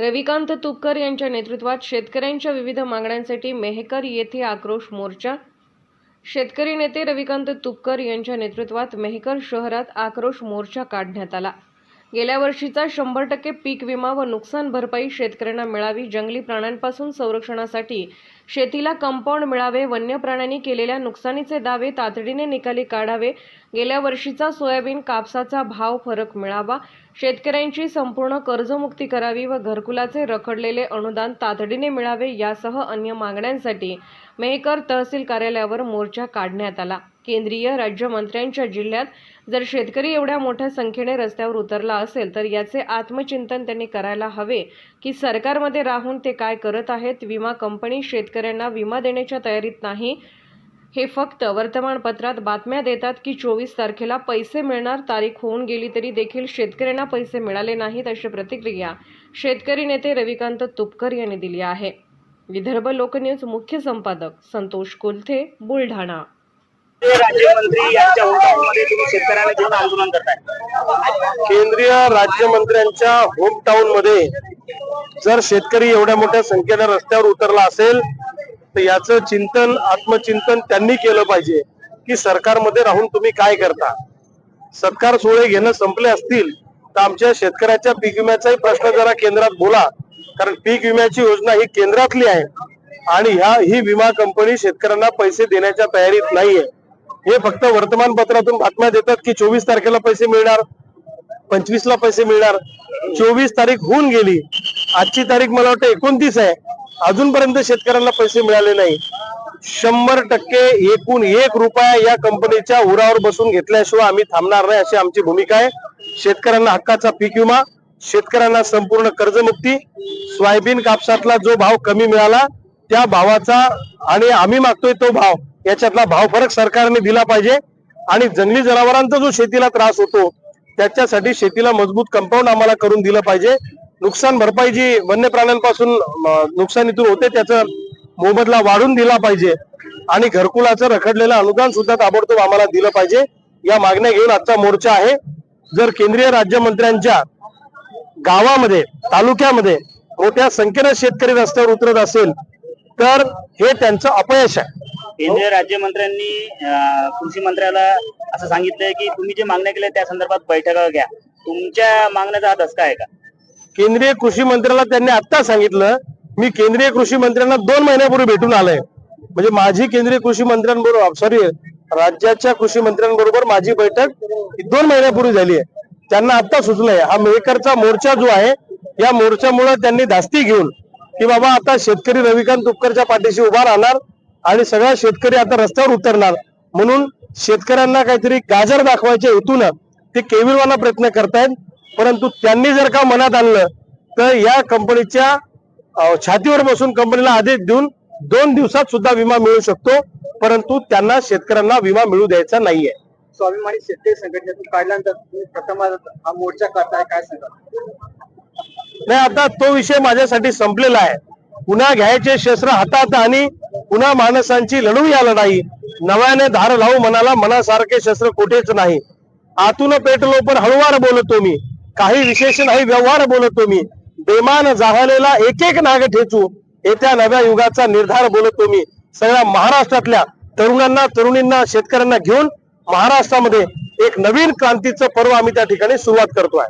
रविकांत तुपकर यांच्या नेतृत्वात शेतकऱ्यांच्या विविध मागण्यांसाठी मेहकर येथे आक्रोश मोर्चा. शेतकरी नेते रविकांत तुपकर यांच्या नेतृत्वात मेहकर शहरात आक्रोश मोर्चा काढण्यात आला. गेल्या वर्षीचा शंभर टक्के पीक विमा व नुकसान भरपाई शेतकऱ्यांना मिळावी जंगली प्राण्यांपासून संरक्षणासाठी शेतीला कंपाऊंड मिळावे वन्य प्राण्यांनी केलेल्या नुकसानीचे दावे तातडीने निकाली काढावे गेल्या वर्षीचा सोयाबीन कापसाचा भाव फरक मिळावा शेतकऱ्यांची संपूर्ण कर्जमुक्ती करावी व घरकुलाचे रखडलेले अनुदान तातडीने मिळावे यासह अन्य मागण्यांसाठी मेहकर तहसील कार्यालयावर मोर्चा काढण्यात आला. केंद्रीय राज्यमंत्र्यांच्या जिल्ह्यात जर शेतकरी एवढ्या मोठ्या संख्येने रस्त्यावर उतरला असेल तर याचे आत्मचिंतन त्यांनी करायला हवे की सरकारमध्ये राहून ते काय करत आहेत? विमा कंपनी शेतकऱ्यांना विमा देण्याच्या तयारीत नाही. हे फक्त वर्तमानपत्रात बातम्या देतात की चोवीस तारखेला पैसे मिळणार तारीख होऊन गेली तरी देखील शेतकऱ्यांना पैसे मिळाले नाहीत अशी प्रतिक्रिया शेतकरी नेते रविकांत तुपकर यांनी दिली आहे. विदर्भ लोकन्यूज मुख्य संपादक संतोष कुलथे बुलढाणा. ते राज्यमंत्री यांच्या तुम्ही शेतकऱ्यांना घेऊन आंदोलन करताय. केंद्रीय राज्यमंत्र्यांच्या होम टाउनमध्ये जर शेतकरी एवढ्या मोठ्या संख्येने रस्त्यावर उतरला असेल तर याचं चिंतन आत्मचिंतन त्यांनी केलं पाहिजे की सरकारमध्ये राहून तुम्ही काय करता. सत्कार सोहळे घेणं संपले असतील तर आमच्या शेतकऱ्याच्या पीक विम्याचाही प्रश्न जरा केंद्रात बोला. कारण पीक विम्याची योजना ही केंद्रातली आहे आणि ह्या ही विमा कंपनी शेतकऱ्यांना पैसे देण्याच्या तयारीत नाहीये. हे फक्त वर्तमानपत्रातून बातम्या देतात की चोवीस तारखेला पैसे मिळणार पंचवीस ला पैसे मिळणार. चोवीस तारीख होऊन गेली. आजची तारीख मला वाटतं एकोणतीस आहे. अजूनपर्यंत शेतकऱ्यांना पैसे मिळाले नाही. शंभर टक्के एकूण एक रुपया या कंपनीच्या उरावर बसून घेतल्याशिवाय आम्ही थांबणार नाही अशी आमची भूमिका आहे. शेतकऱ्यांना हक्काचा पीक विमा शेतकऱ्यांना संपूर्ण कर्जमुक्ती सोयाबीन कापसातला जो भाव कमी मिळाला त्या भावाचा आणि आम्ही मागतोय तो भाव याच्यातला भाव फरक सरकारने दिला पाहिजे. आणि जंगली जनावरांचा जो शेतीला त्रास होतो त्याच्यासाठी शेतीला मजबूत कंपाऊंड आम्हाला करून दिलं पाहिजे. नुकसान भरपाई जी वन्य प्राण्यांपासून नुकसानीतून होते त्याचा मोबदला वाढून दिला पाहिजे. आणि घरकुलाचं रखडलेलं अनुदान सुद्धा ताबडतोब आम्हाला दिलं पाहिजे. या मागण्या घेऊन आजचा मोर्चा आहे. जर केंद्रीय राज्यमंत्र्यांच्या गावामध्ये तालुक्यामध्ये मोठ्या संख्येनं शेतकरी रस्त्यावर उतरत असेल तर हे त्यांचं अपयश आहे. केंद्रीय राज्यमंत्र्यांनी कृषी मंत्र्याला असं सांगितलंय की तुम्ही जे मागण्या केल्या त्या संदर्भात बैठका घ्या. तुमच्या मागण्याचा हा धसका आहे का? केंद्रीय कृषी मंत्र्याला त्यांनी आता सांगितलं मी केंद्रीय कृषी मंत्र्यांना दोन महिन्यापूर्वी भेटून आलोय. म्हणजे माझी केंद्रीय कृषी मंत्र्यांबरोबर सॉरी राज्याच्या कृषी मंत्र्यांबरोबर माझी बैठक दोन महिन्यापूर्वी झाली आहे. त्यांना आता सुचलंय हा मेकरचा मोर्चा जो आहे या मोर्चामुळे त्यांनी धास्ती घेऊन की बाबा आता शेतकरी रविकांत तुपकरच्या पाठीशी उभा राहणार आणि सगळा शेतकरी आता रस्त्यावर उतरणार. म्हणून शेतकऱ्यांना काहीतरी गाजर दाखवायच्या हेतून ते केविलवाना प्रयत्न करतायत. परंतु त्यांनी जर का मनात आणलं तर या कंपनीच्या छातीवर बसून कंपनीला आदेश देऊन दोन दिवसात सुद्धा विमा मिळू शकतो. परंतु त्यांना शेतकऱ्यांना विमा मिळू द्यायचा नाहीये. स्वाभिमानी शेतकरी संघटनेतून काढल्यानंतर प्रथम हा मोर्चा करताय काय सांगा नाही आता तो विषय माझ्यासाठी संपलेला आहे. पुन्हा घ्यायचे शस्त्र हातात आणि पुन्हा माणसांची लढू या लढाई. नव्याने धार लावू मनाला मनासारखे शस्त्र कुठेच नाही. आतून पेटलो पण हळुवार बोलतो मी. काही विशेष नाही व्यवहार बोलतो मी. बेमान जाहलेला एक एक नाग ठेचू. येत्या नव्या युगाचा निर्धार बोलतो मी. सगळ्या महाराष्ट्रातल्या तरुणांना तरुणींना शेतकऱ्यांना घेऊन महाराष्ट्रामध्ये एक नवीन क्रांतीचं पर्व आम्ही त्या ठिकाणी सुरुवात करतोय.